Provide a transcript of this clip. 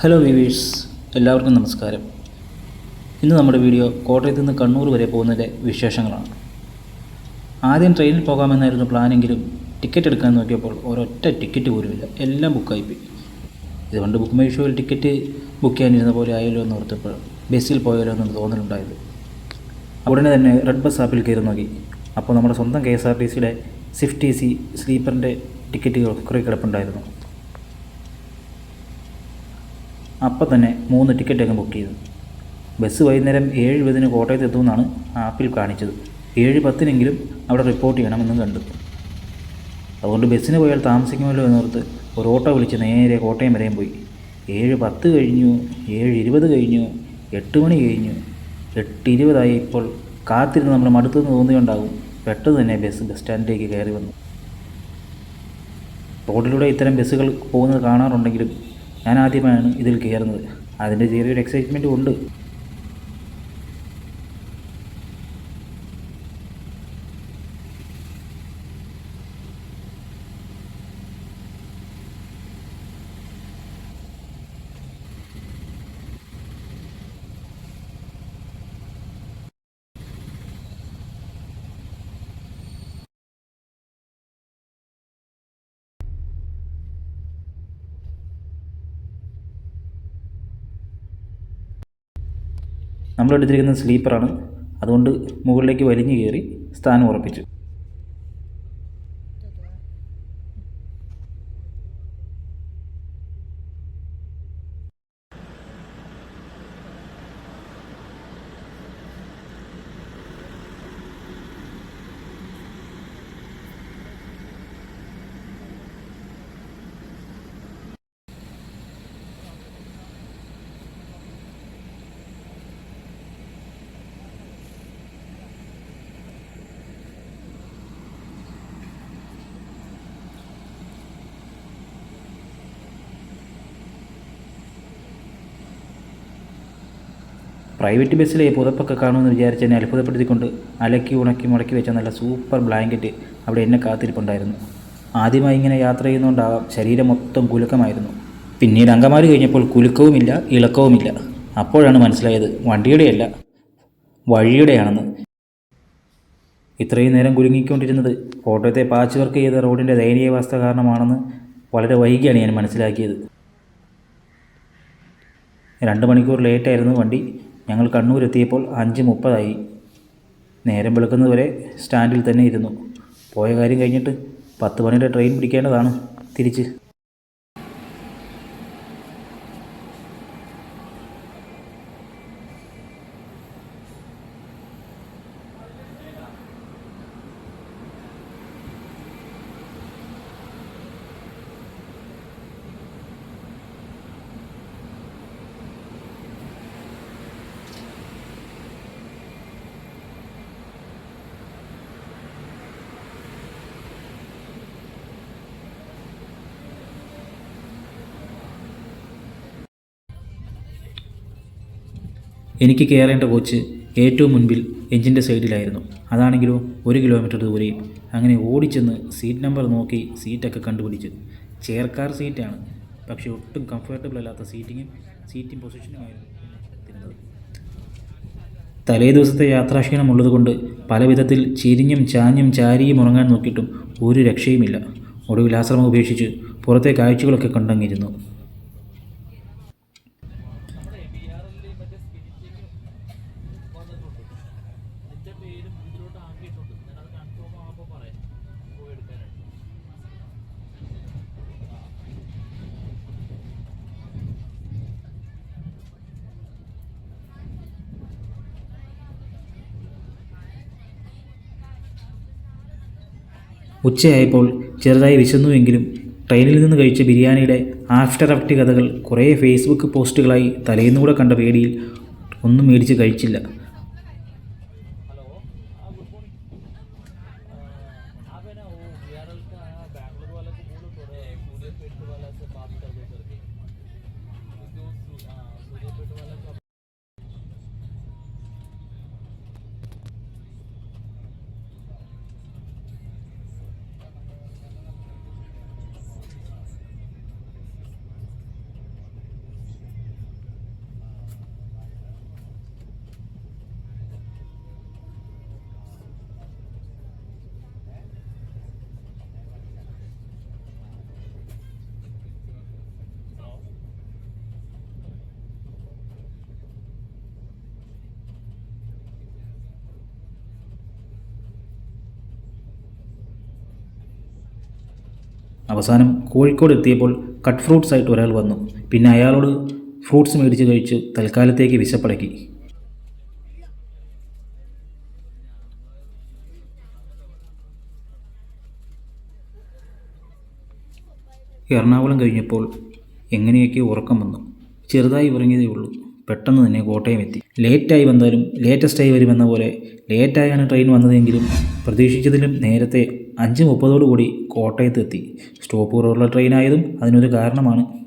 Hello weavers എല്ലാവർക്കും നമസ്കാരം. ഇന്ന് നമ്മുടെ വീഡിയോ കോട്ടയത്ത് നിന്ന് കണ്ണൂർ വരെ പോകുന്നതിന്റെ വിശേഷങ്ങളാണ്. ആദ്യം ട്രെയിനിൽ പോകാമെന്നായിരുന്നു പ്ലാനെങ്കിലും ടിക്കറ്റ് എടുക്കാൻ നോക്കിയപ്പോൾ ഒരൊറ്റ ടിക്കറ്റ് പോലുമില്ല. എല്ലാം ബുക്കായിപ്പോയി ഇതുകൊണ്ട് ബുക്ക് മൈ ഷോയിൽ ടിക്കറ്റ് ബുക്ക് ചെയ്യാനിരുന്ന പോലെ ആയല്ലോ എന്ന് ഓർത്തപ്പോൾ ബസ്സിൽ പോയാലോ എന്നൊരു തോന്നലുണ്ടായത്. ഉടനെ തന്നെ റെഡ് ബസ് ആപ്പിൽ കയറി നോക്കി. അപ്പോൾ നമ്മുടെ സ്വന്തം കെ എസ് ആർ ടി സിയുടെ സ്വിഫ്റ്റ് എ സി സ്ലീപ്പറിന്റെ ടിക്കറ്റ് കുറേ കിടപ്പുണ്ടായിരുന്നു. അപ്പം തന്നെ മൂന്ന് ടിക്കറ്റ് അങ്ങ് ബുക്ക് ചെയ്തു. ബസ് വൈകുന്നേരം ഏഴ് ഇരുപതിന് കോട്ടയത്ത് എത്തുമെന്നാണ് ആപ്പിൽ കാണിച്ചത്. ഏഴ് പത്തിനെങ്കിലും അവിടെ റിപ്പോർട്ട് ചെയ്യണമെന്നും കണ്ടു. അതുകൊണ്ട് ബസ്സിന് പോയാൽ താമസിക്കുമല്ലോ എന്നോർത്ത് ഒരു ഓട്ടോ വിളിച്ച് നേരെ കോട്ടയം വരെയും പോയി. ഏഴ് പത്ത് കഴിഞ്ഞു ഏഴ് ഇരുപത് കഴിഞ്ഞു എട്ട് മണി കഴിഞ്ഞു എട്ട് ഇരുപതായി ഇപ്പോൾ കാത്തിരുന്ന് നമ്മൾ മടുത്തെന്ന് തോന്നിയുണ്ടാകും പെട്ടെന്ന് തന്നെ ബസ് ബസ് സ്റ്റാൻഡിലേക്ക് കയറി വന്നു. റോഡിലൂടെ ഇത്തരം ബസ്സുകൾ പോകുന്നത് കാണാറുണ്ടെങ്കിലും ഞാൻ ആദ്യമായാണ് ഇതിൽ കയറുന്നത്. അതിന്റെ ചെറിയൊരു എക്സൈറ്റ്മെന്റും ഉണ്ട്. നമ്മൾ എടുത്തിരിക്കുന്നത് സ്ലീപ്പറാണ്. അതുകൊണ്ട് മുകളിലേക്ക് വലിഞ്ഞു കയറി സ്ഥാനം ഉറപ്പിച്ചു. പ്രൈവറ്റ് ബസ്സിലെ പുതപ്പൊക്കെ കാണുമെന്ന് വിചാരിച്ച് എന്നെ അത്ഭുതപ്പെടുത്തിക്കൊണ്ട് അലക്കി ഉണക്കി മുടക്കി വെച്ച നല്ല സൂപ്പർ ബ്ലാങ്കറ്റ് അവിടെ എന്നെ കാത്തിരിപ്പുണ്ടായിരുന്നു. ആദ്യമായി ഇങ്ങനെ യാത്ര ചെയ്യുന്നതുകൊണ്ടാവാം ശരീരം മൊത്തം കുലുക്കമായിരുന്നു. പിന്നീട് അങ്കമാലി കഴിഞ്ഞപ്പോൾ കുലുക്കവുമില്ല ഇളക്കവുമില്ല. അപ്പോഴാണ് മനസ്സിലായത് വണ്ടിയുടെയല്ല വഴിയുടെയാണെന്ന്. ഇത്രയും നേരം കുലുങ്ങിക്കൊണ്ടിരുന്നത് കോട്ടയത്തെ പാച്ച് വർക്ക് ചെയ്ത റോഡിന്റെ ദയനീയാവസ്ഥ കാരണമാണെന്ന് വളരെ വൈകിയാണ് ഞാൻ മനസ്സിലാക്കിയത്. രണ്ട് മണിക്കൂർ ലേറ്റായിരുന്നു വണ്ടി. ഞങ്ങൾ കണ്ണൂരെത്തിയപ്പോൾ അഞ്ച് മുപ്പതായി. നേരം വെളുക്കുന്നതുവരെ സ്റ്റാൻഡിൽ തന്നെ ഇരുന്നു. പോയ കാര്യം കഴിഞ്ഞിട്ട് പത്ത് മണിയുടെ ട്രെയിൻ പിടിക്കേണ്ടതാണ്. തിരിച്ച്. എനിക്ക് കയറേണ്ട കോച്ച് ഏറ്റവും മുൻപിൽ എഞ്ചിന്റെ സൈഡിലായിരുന്നു. അതാണെങ്കിലോ ഒരു കിലോമീറ്റർ ദൂരെയും അങ്ങനെ ഓടിച്ചെന്ന് സീറ്റ് നമ്പർ നോക്കി സീറ്റൊക്കെ കണ്ടുപിടിച്ചു. ചെയർക്കാർ സീറ്റാണ്. പക്ഷേ ഒട്ടും കംഫർട്ടബിൾ അല്ലാത്ത സീറ്റിങ്ങും സീറ്റിംഗ് പൊസിഷനുമായിരുന്നു തലേ ദിവസത്തെ യാത്രാക്ഷീണം ഉള്ളതുകൊണ്ട് പല വിധത്തിൽ ചിരിഞ്ഞും ചാഞ്ഞും ചാരിയും ഉറങ്ങാൻ നോക്കിയിട്ടും ഒരു രക്ഷയുമില്ല. ഒടുവിൽ ആശ്രമം ഉപേക്ഷിച്ച് പുറത്തെ കാഴ്ചകളൊക്കെ കണ്ടങ്ങിരുന്നു. ഉച്ചയായപ്പോൾ ചെറുതായി വിശന്നുവെങ്കിലും ട്രെയിനിൽ നിന്ന് കഴിച്ച ബിരിയാണിയുടെ ആഫ്റ്റർ എഫക്റ്റ് കഥകൾ കുറേ ഫേസ്ബുക്ക് പോസ്റ്റുകളായി തലേന്നൂടെ കണ്ട പേടിയിൽ ഒന്നും മേടിച്ച് കഴിച്ചില്ല. അവസാനം കോഴിക്കോട് എത്തിയപ്പോൾ കട്ട് ഫ്രൂട്ട്സ് ആയിട്ട് ഒരാൾ വന്നു. പിന്നെ അയാളോട് ഫ്രൂട്ട്സ് മേടിച്ച് കഴിച്ച് തൽക്കാലത്തേക്ക് വിശപ്പടക്കി. എറണാകുളം കഴിഞ്ഞപ്പോൾ എങ്ങനെയൊക്കെ ഉറക്കം വന്നു. ചെറുതായി ഉറങ്ങിയതേ ഉള്ളൂ. പെട്ടെന്ന് തന്നെ കോട്ടയം എത്തി. ലേറ്റായി വന്നാലും ലേറ്റസ്റ്റായി വരുമെന്ന പോലെ ലേറ്റായാണ് ട്രെയിൻ വന്നതെങ്കിലും പ്രതീക്ഷിച്ചതിലും നേരത്തെ അഞ്ച് മുപ്പതോടുകൂടി കോട്ടയത്തെത്തി. സ്റ്റോപ്പ് കുറവുള്ള ട്രെയിനായതും അതിനൊരു കാരണമാണ്.